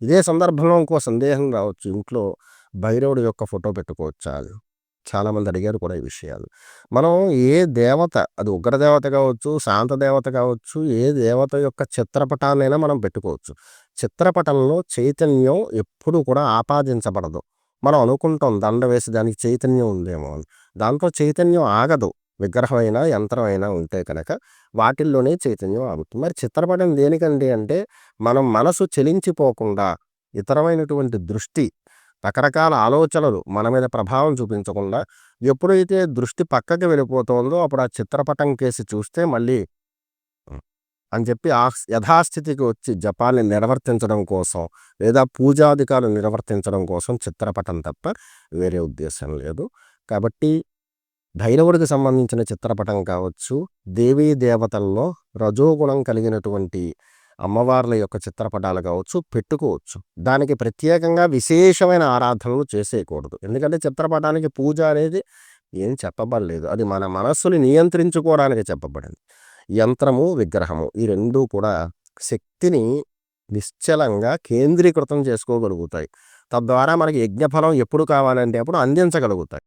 ఇదే సందర్భంలో ఇంకో సందేహం రావచ్చు. ఇంట్లో భైరవుడి యొక్క ఫోటో పెట్టుకోవచ్చా అని. చాలామంది అడిగారు కూడా ఈ విషయాలు. మనం ఏ దేవత అది ఉగ్రదేవత కావచ్చు శాంత దేవత కావచ్చు ఏ దేవత యొక్క చిత్రపటాన్నైనా మనం పెట్టుకోవచ్చు. చిత్రపటంలో చైతన్యం ఎప్పుడు కూడా ఆపాదించబడదు. మనం అనుకుంటాం దండ వేసి దానికి చైతన్యం ఉందేమో అని. దాంట్లో చైతన్యం ఆగదు. విగ్రహమైనా యంత్రమైనా ఉంటే కనుక వాటిల్లోనే చైతన్యం ఆగుతుంది. మరి చిత్రపటం దేనికండి అంటే మనం మనసు చెలించిపోకుండా ఇతరమైనటువంటి దృష్టి రకరకాల ఆలోచనలు మన మీద ప్రభావం చూపించకుండా ఎప్పుడైతే దృష్టి పక్కకి వెళ్ళిపోతుందో అప్పుడు ఆ చిత్రపటం కేసి చూస్తే మళ్ళీ అని చెప్పి ఆ యథాస్థితికి వచ్చి జపాన్ని నిర్వర్తించడం కోసం లేదా పూజాధికారులు నిర్వర్తించడం కోసం చిత్రపటం తప్ప వేరే ఉద్దేశం లేదు. కాబట్టి భైరవుడికి సంబంధించిన చిత్రపటం కావచ్చు దేవీ దేవతల్లో రజోగుణం కలిగినటువంటి అమ్మవార్ల యొక్క చిత్రపటాలు కావచ్చు పెట్టుకోవచ్చు. దానికి ప్రత్యేకంగా విశేషమైన ఆరాధనలు చేసేయకూడదు. ఎందుకంటే చిత్రపటానికి పూజ అనేది ఏం చెప్పబడలేదు. అది మన మనస్సుని నియంత్రించుకోవడానికి చెప్పబడింది. యంత్రము విగ్రహము ఈ రెండూ కూడా శక్తిని నిశ్చలంగా కేంద్రీకృతం చేసుకోగలుగుతాయి. తద్వారా మనకి యజ్ఞఫలం ఎప్పుడు కావాలంటే అప్పుడు అందించగలుగుతాయి.